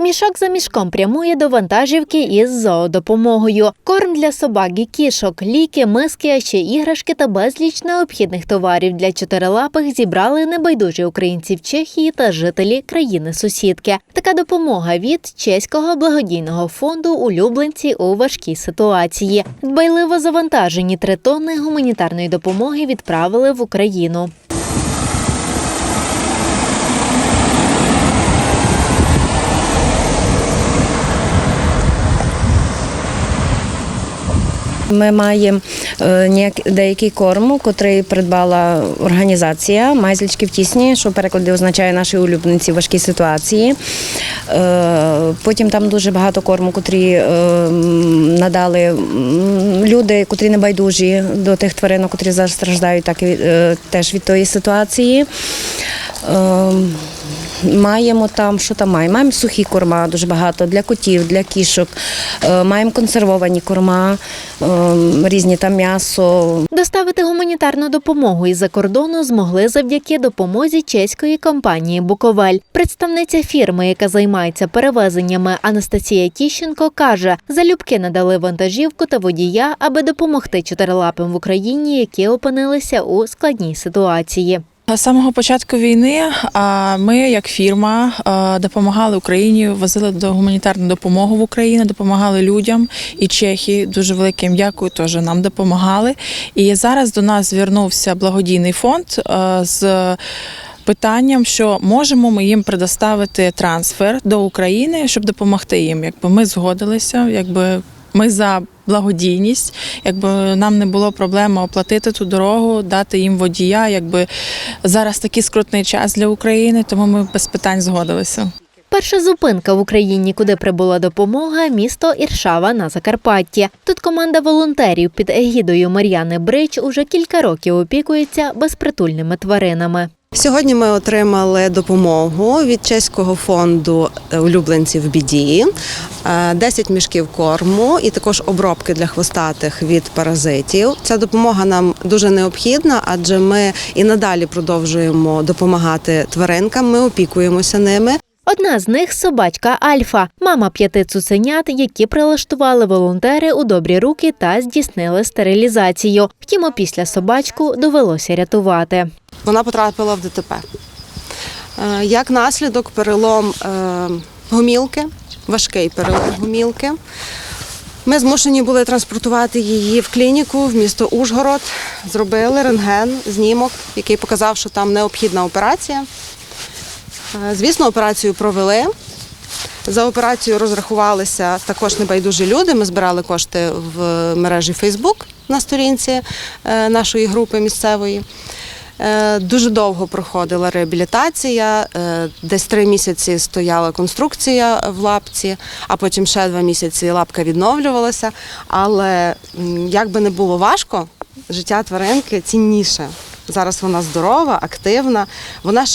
Мішок за мішком прямує до вантажівки із зоодопомогою. Корм для собак і кішок, ліки, миски, а ще іграшки та безліч необхідних товарів для чотирилапих зібрали небайдужі українці в Чехії та жителі країни-сусідки. Така допомога від чеського благодійного фонду улюбленці у важкій ситуації. Дбайливо завантажені три тонни гуманітарної допомоги відправили в Україну. Ми маємо е, деякий корм, котрий придбала організація Майзлічки в тісні, що в перекладі означає наші улюбленці в важкій ситуації. Е, Потім там дуже багато корму, котрі е, надали люди, котрі не байдужі до тих тваринок, котрі зараз страждають так і теж від тої ситуації. Маємо там, що там маємо? Маємо сухі корма, дуже багато для котів, для кішок. Е, Маємо консервовані корма, е, різні там м'ясо, Доставити гуманітарну допомогу із-за кордону змогли завдяки допомозі чеської компанії Буковель. Представниця фірми, яка займається перевезеннями Анастасія Тіщенко, каже, залюбки надали вантажівку та водія, аби допомогти чотирилапим в Україні, які опинилися у складній ситуації. З самого початку війни ми, як фірма, допомагали Україні, возили до гуманітарну допомогу в Україну, допомагали людям. І чехи дуже велике їм дякую, теж нам допомагали. І зараз до нас звернувся благодійний фонд з. Питанням, що можемо ми їм предоставити трансфер до України, щоб допомогти їм. Якби ми згодилися, якби ми за благодійність, якби нам не було проблеми оплатити ту дорогу, дати їм водія. Якби зараз такий скрутний час для України, тому ми без питань згодилися. Перша зупинка в Україні, куди прибула допомога, місто Іршава на Закарпатті. Тут команда волонтерів під егідою Мар'яни Брич уже кілька років опікується безпритульними тваринами. Сьогодні ми отримали допомогу від чеського фонду е, улюбленців біді, е, 10 мішків корму і також обробки для хвостатих від паразитів. Ця допомога нам дуже необхідна, адже ми і надалі продовжуємо допомагати тваринкам. Ми опікуємося ними. Одна з них собачка Альфа, мама п'яти цуценят, які прилаштували волонтери у добрі руки та здійснили стерилізацію. Втім, опісля собачку довелося рятувати. Вона потрапила в ДТП. Е, Як наслідок, перелом е, гомілки, важкий перелом гомілки. Ми змушені були транспортувати її в клініку в місто Ужгород. Зробили рентген, знімок, який показав, що там необхідна операція. Е, Звісно, операцію провели. За операцію розрахувалися також небайдужі люди. Ми збирали кошти в мережі Фейсбук на сторінці нашої групи місцевої. Е, Дуже довго проходила реабілітація, е, десь три місяці стояла конструкція в лапці, а потім ще два місяці лапка відновлювалася. Але як би не було важко, життя тваринки цінніше. Зараз вона здорова, активна. Вона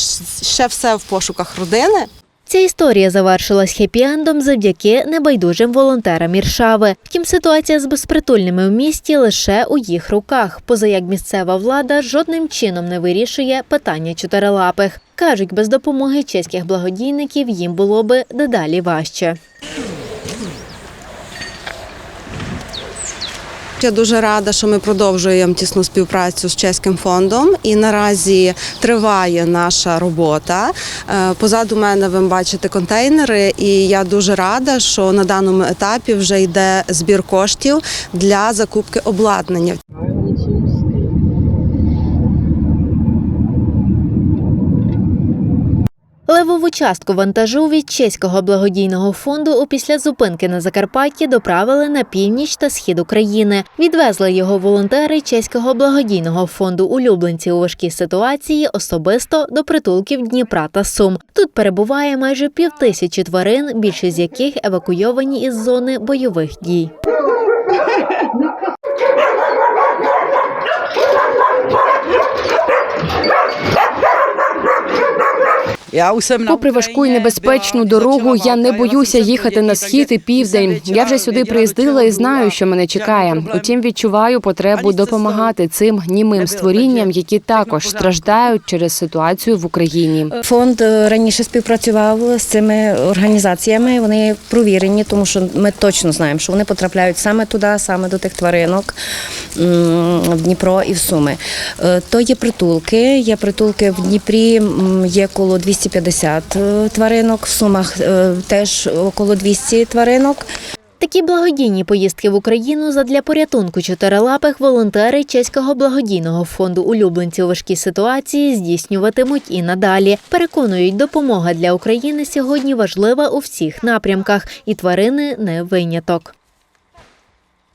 ще все в пошуках родини. Ця історія завершилась хеппі-ендом завдяки небайдужим волонтерам Іршави. Втім, ситуація з безпритульними в місті лише у їх руках, поза як місцева влада жодним чином не вирішує питання чотирилапих. Кажуть, без допомоги чеських благодійників їм було би дедалі важче. Я дуже рада, що ми продовжуємо тісну співпрацю з чеським фондом, і наразі триває наша робота. Е, Позаду мене ви бачите контейнери, і я дуже рада, що на даному етапі вже йде збір коштів для закупки обладнання. Левову частку вантажу від чеського благодійного фонду опісля зупинки на Закарпатті доправили на північ та схід України. Відвезли його волонтери чеського благодійного фонду улюбленці у важкій ситуації особисто до притулків Дніпра та Сум. Тут перебуває майже півтисячі тварин, більшість з яких евакуйовані із зони бойових дій. Попри важку і небезпечну дорогу, я не боюся їхати на схід і південь. Я вже сюди приїздила і знаю, що мене чекає. Утім, відчуваю потребу допомагати цим німим створінням, які також страждають через ситуацію в Україні. Фонд е, раніше співпрацював з цими організаціями. Вони провірені, тому що ми точно знаємо, що вони потрапляють саме туди, саме до тих тваринок в Дніпро і в Суми. Е, То є притулки. Є притулки в Дніпрі, є коло 250 е, тваринок, в Сумах е, теж около 200 тваринок. Такі благодійні поїздки в Україну задля порятунку чотирилапих волонтери чеського благодійного фонду улюбленців у важкій ситуації здійснюватимуть і надалі. Переконують, допомога для України сьогодні важлива у всіх напрямках, і тварини не виняток.